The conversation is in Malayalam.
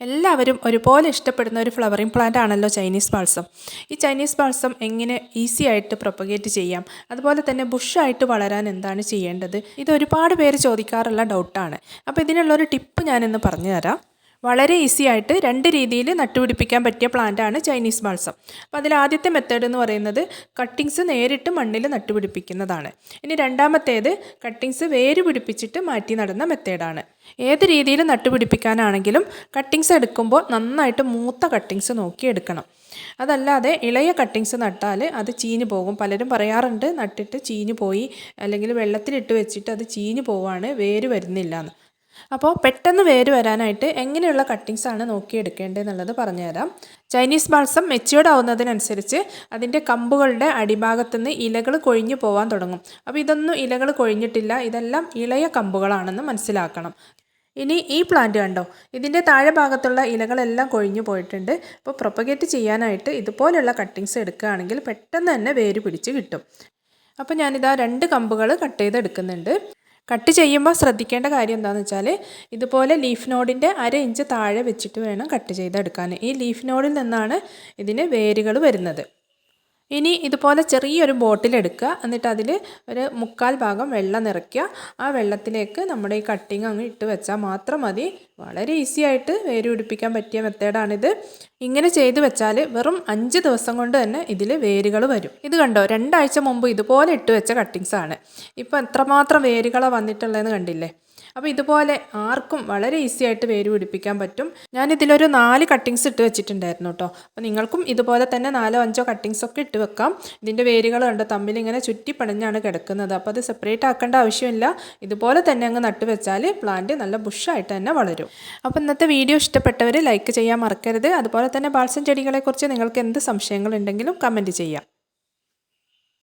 എല്ലാവരും ഒരുപോലെ ഇഷ്ടപ്പെടുന്ന ഒരു ഫ്ലവറിംഗ് പ്ലാന്റ് ആണല്ലോ ചൈനീസ് ബാൾസം ഈ ചൈനീസ് ബാൾസം എങ്ങനെ ഈസി ആയിട്ട് പ്രൊപ്പഗേറ്റ് ചെയ്യാം? അതുപോലെ തന്നെ ബുഷായിട്ട് വളരാൻ എന്താണ് ചെയ്യേണ്ടത്? ഇത് ഒരുപാട് പേര് ചോദിക്കാറുള്ള ഡൗട്ടാണ് അപ്പോൾ ഇതിനുള്ളൊരു ടിപ്പ് ഞാനിന്ന് പറഞ്ഞു തരാം വളരെ ഈസി ആയിട്ട് രണ്ട് രീതിയിൽ നട്ടുപിടിപ്പിക്കാൻ പറ്റിയ പ്ലാന്റാണ് ചൈനീസ് ബാൾസം അപ്പോൾ അതിൽ ആദ്യത്തെ മെത്തേഡ് എന്ന് പറയുന്നത് കട്ടിങ്സ് നേരിട്ട് മണ്ണിൽ നട്ടുപിടിപ്പിക്കുന്നതാണ്. ഇനി രണ്ടാമത്തേത് കട്ടിങ്സ് വേര് പിടിപ്പിച്ചിട്ട് മാറ്റി നടുന്ന മെത്തേഡാണ് ഏത് രീതിയിൽ നട്ടുപിടിപ്പിക്കാനാണെങ്കിലും കട്ടിങ്സ് എടുക്കുമ്പോൾ നന്നായിട്ട് മൂത്ത കട്ടിങ്സ് നോക്കി എടുക്കണം. അതല്ലാതെ ഇളയ കട്ടിങ്സ് നട്ടാൽ അത് ചീഞ്ഞു പോകും. പലരും പറയാറുണ്ട് നട്ടിട്ട് ചീഞ്ഞു പോയി അല്ലെങ്കിൽ വെള്ളത്തിലിട്ട് വെച്ചിട്ട് അത് ചീഞ്ഞു പോവാണ് വേര് വരുന്നില്ല എന്ന്. അപ്പോൾ പെട്ടെന്ന് വേര് വരാനായിട്ട് എങ്ങനെയുള്ള കട്ടിങ്സാണ് നോക്കിയെടുക്കേണ്ടതെന്നുള്ളത് പറഞ്ഞുതരാം. ചൈനീസ് ബാൾസം മെച്യൂർഡ് ആവുന്നതിനനുസരിച്ച് അതിന്റെ കമ്പുകളുടെ അടിഭാഗത്തുനിന്ന് ഇലകൾ കൊഴിഞ്ഞു പോകാൻ തുടങ്ങും. അപ്പോൾ ഇതൊന്നും ഇലകൾ കൊഴിഞ്ഞിട്ടില്ല ഇതെല്ലാം ഇളയ കമ്പുകളാണെന്ന് മനസ്സിലാക്കണം. ഇനി ഈ പ്ലാന്റ് കണ്ടോ? ഇതിന്റെ താഴെ ഭാഗത്തുള്ള ഇലകളെല്ലാം കൊഴിഞ്ഞു പോയിട്ടുണ്ട്. അപ്പോൾ പ്രൊപ്പഗേറ്റ് ചെയ്യാനായിട്ട് ഇതുപോലെയുള്ള കട്ടിങ്സ് എടുക്കുകയാണെങ്കിൽ പെട്ടെന്ന് തന്നെ വേര് പിടിച്ച് കിട്ടും. അപ്പോൾ ഞാനിതാ രണ്ട് കമ്പുകൾ കട്ട് ചെയ്തെടുക്കുന്നുണ്ട്. കട്ട് ചെയ്യുമ്പോൾ ശ്രദ്ധിക്കേണ്ട കാര്യം എന്താണെന്ന് വെച്ചാൽ ഇതുപോലെ ലീഫ് നോഡിന്റെ അര ഇഞ്ച് താഴെ വെച്ചിട്ട് വേണം കട്ട് ചെയ്തെടുക്കാൻ. ഈ ലീഫ് നോഡിൽ നിന്നാണ് ഇതിന് വേരുകൾ വരുന്നത്. ഇനി ഇതുപോലെ ചെറിയൊരു ബോട്ടിൽ എടുക്കുക. എന്നിട്ട് അതിൽ ഒരു മുക്കാൽ ഭാഗം വെള്ളം നിറയ്ക്കുക. ആ വെള്ളത്തിലേക്ക് നമ്മുടെ ഈ കട്ടിങ് അങ്ങ് ഇട്ട് വെച്ചാൽ മാത്രം മതി. വളരെ ഈസി ആയിട്ട് വേര് പിടിപ്പിക്കാൻ പറ്റിയ മെത്തേഡാണിത് ഇങ്ങനെ ചെയ്ത് വെച്ചാൽ വെറും അഞ്ച് ദിവസം കൊണ്ട് തന്നെ ഇതിൽ വേരുകൾ വരും. ഇത് കണ്ടോ? രണ്ടാഴ്ച മുമ്പ് ഇതുപോലെ ഇട്ട് വെച്ച കട്ടിങ്സാണ് ഇപ്പോൾ എത്രമാത്രം വേരുകളാണ് വന്നിട്ടുള്ളതെന്ന് കണ്ടില്ലേ? അപ്പോൾ ഇതുപോലെ ആർക്കും വളരെ ഈസി ആയിട്ട് വേര് പിടിപ്പിക്കാൻ പറ്റും. ഞാൻ ഇതിലൊരു നാല് കട്ടിങ്സ് ഇട്ട് വെച്ചിട്ടുണ്ടായിരുന്നു കേട്ടോ അപ്പോൾ നിങ്ങൾക്കും ഇതുപോലെ തന്നെ നാലോ അഞ്ചോ കട്ടിങ്സ് ഒക്കെ ഇട്ട് വെക്കാം. ഇതിന്റെ വേരുകൾ കണ്ട്? തമ്മിൽ ഇങ്ങനെ ചുറ്റി പണിഞ്ഞാണ് കിടക്കുന്നത്. അപ്പോൾ അത് സെപ്പറേറ്റ് ആക്കേണ്ട ആവശ്യമില്ല. ഇതുപോലെ തന്നെ അങ്ങ് നട്ട് വെച്ചാൽ പ്ലാന്റ് നല്ല ബുഷായിട്ട് തന്നെ വളരും. അപ്പോൾ ഇന്നത്തെ വീഡിയോ ഇഷ്ടപ്പെട്ടവർ ലൈക്ക് ചെയ്യാൻ മറക്കരുത്. അതുപോലെ തന്നെ ബാൾസം ചെടികളെക്കുറിച്ച് നിങ്ങൾക്ക് എന്ത് സംശയങ്ങളുണ്ടെങ്കിലും കമന്റ് ചെയ്യാം.